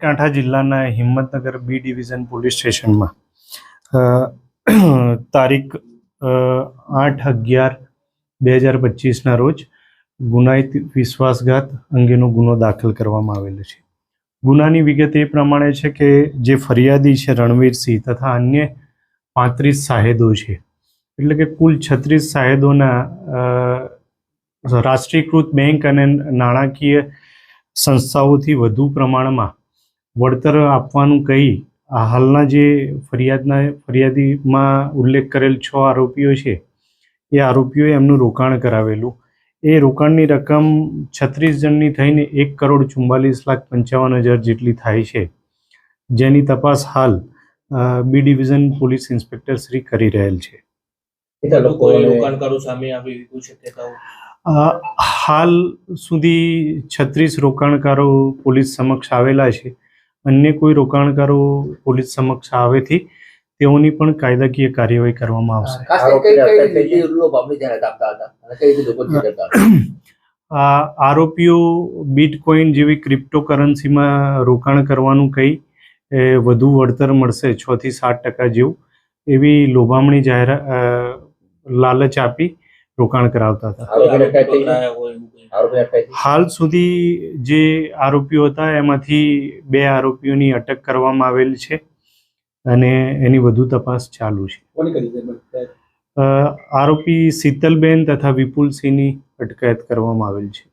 કાંઠા જિલ્લાના હિંમતનગર બી division police સ્ટેશનમાં તારીખ આઠ અગિયાર બે હજાર પચીસના રોજ ગુનાહિત વિશ્વાસઘાત અંગેનો ગુનો દાખલ કરવામાં આવેલો છે. ગુનાની વિગત એ પ્રમાણે છે કે જે ફરિયાદી છે રણવીરસિંહ તથા અન્ય પાંત્રીસ સાહેદો છે. એટલે કે કુલ છત્રીસ સાહેદોના રાષ્ટ્રીયકૃત બેંક અને નાણાકીય સંસ્થાઓથી વધુ પ્રમાણમાં વળતર આપવાનું કહી આ હાલના જે ફરિયાદના ફરિયાદીમાં ઉલ્લેખ કરેલ છ આરોપીઓ છે એ આરોપીઓએ એમનું રોકાણ કરાવેલું. એ રોકાણની રકમ છત્રીસ જણની થઈને એક કરોડ ચુમ્માલીસ લાખ પંચાવન હજાર જેટલી થાય છે. જેની તપાસ હાલ B division police inspector Shri કરી રહેલ છે. હાલ સુધી છત્રીસ રોકાણકારો પોલીસ સમક્ષ આવેલા છે. અન્ય કોઈ રોકાણકારો પોલીસ સમક્ષ આવેથી તેઓની પણ કાયદાકીય કાર્યવાહી કરવામાં આવશે. આરોપીઓ બિટકોઇન જેવી ક્રિપ્ટોકરન્સીમાં રોકાણ કરવાનું કંઈ એ વધુ વળતર મળશે છ થી સાત ટકા જેવું એવી લોભામણી જાહેરાત લાલચ આપી રોકાણ કરાવતા હતા. હાલ સુધી જે આરોપીઓ હતા એમાંથી બે આરોપીઓની અટક કરવામાં આવેલ છે અને એની વધુ તપાસ ચાલુ છે. આરોપી શીતલબેન તથા વિપુલસિંહની અટકાયત કરવામાં આવેલ છે.